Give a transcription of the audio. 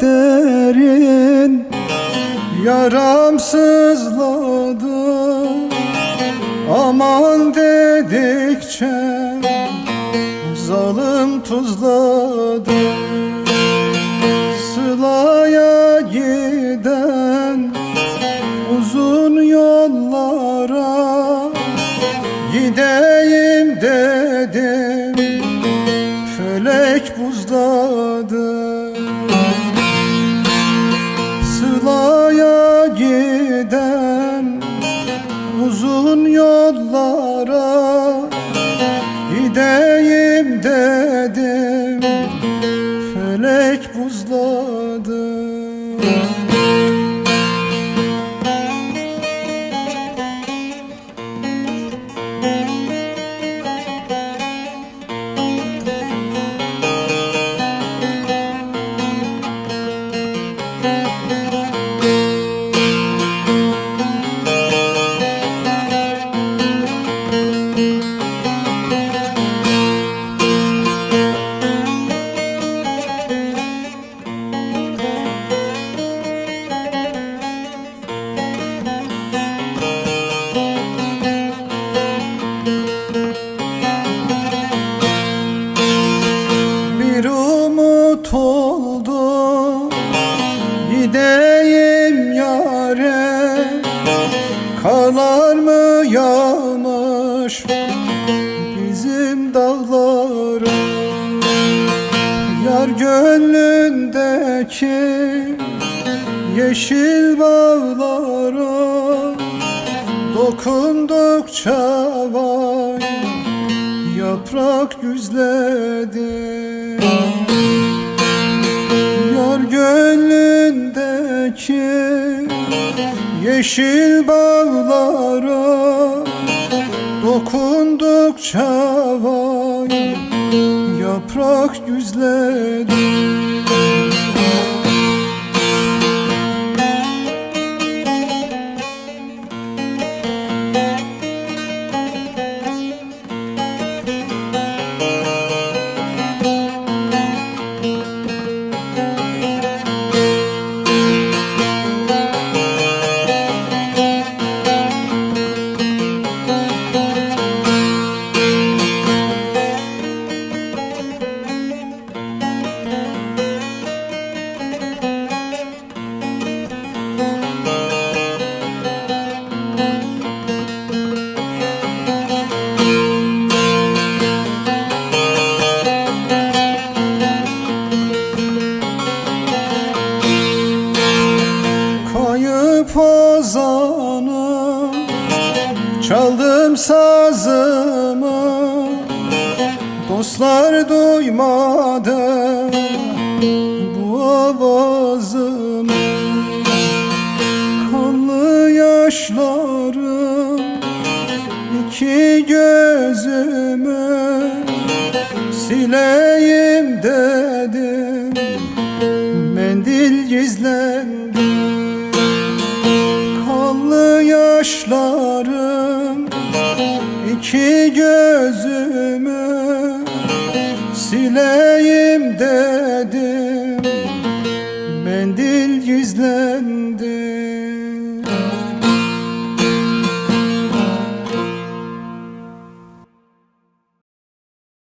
derin Yaram sızladı Aman dedikçe Zalım tuzladı. Sılaya giden Uzun yollara Gideyim dedim. Felek buzladı. Giden uzun yollara Gideyim yare Karlar mı yağmış Bizim dağlara Yar gönlündeki Yeşil bağlara Dokundukça vay Yaprak yüzledi Yar gönlündeki Yeşil bağlara Dokundukça vay Yaprak yüzledi Çaldım sazımı Dostlar duymadı. Bu avazımı Kanlı yaşlarım iki gözümü Sileyim dedim. Mendil gizlendi. Kanlı yaşlarım iki gözümü Sileyim dedim. Mendil gizlendi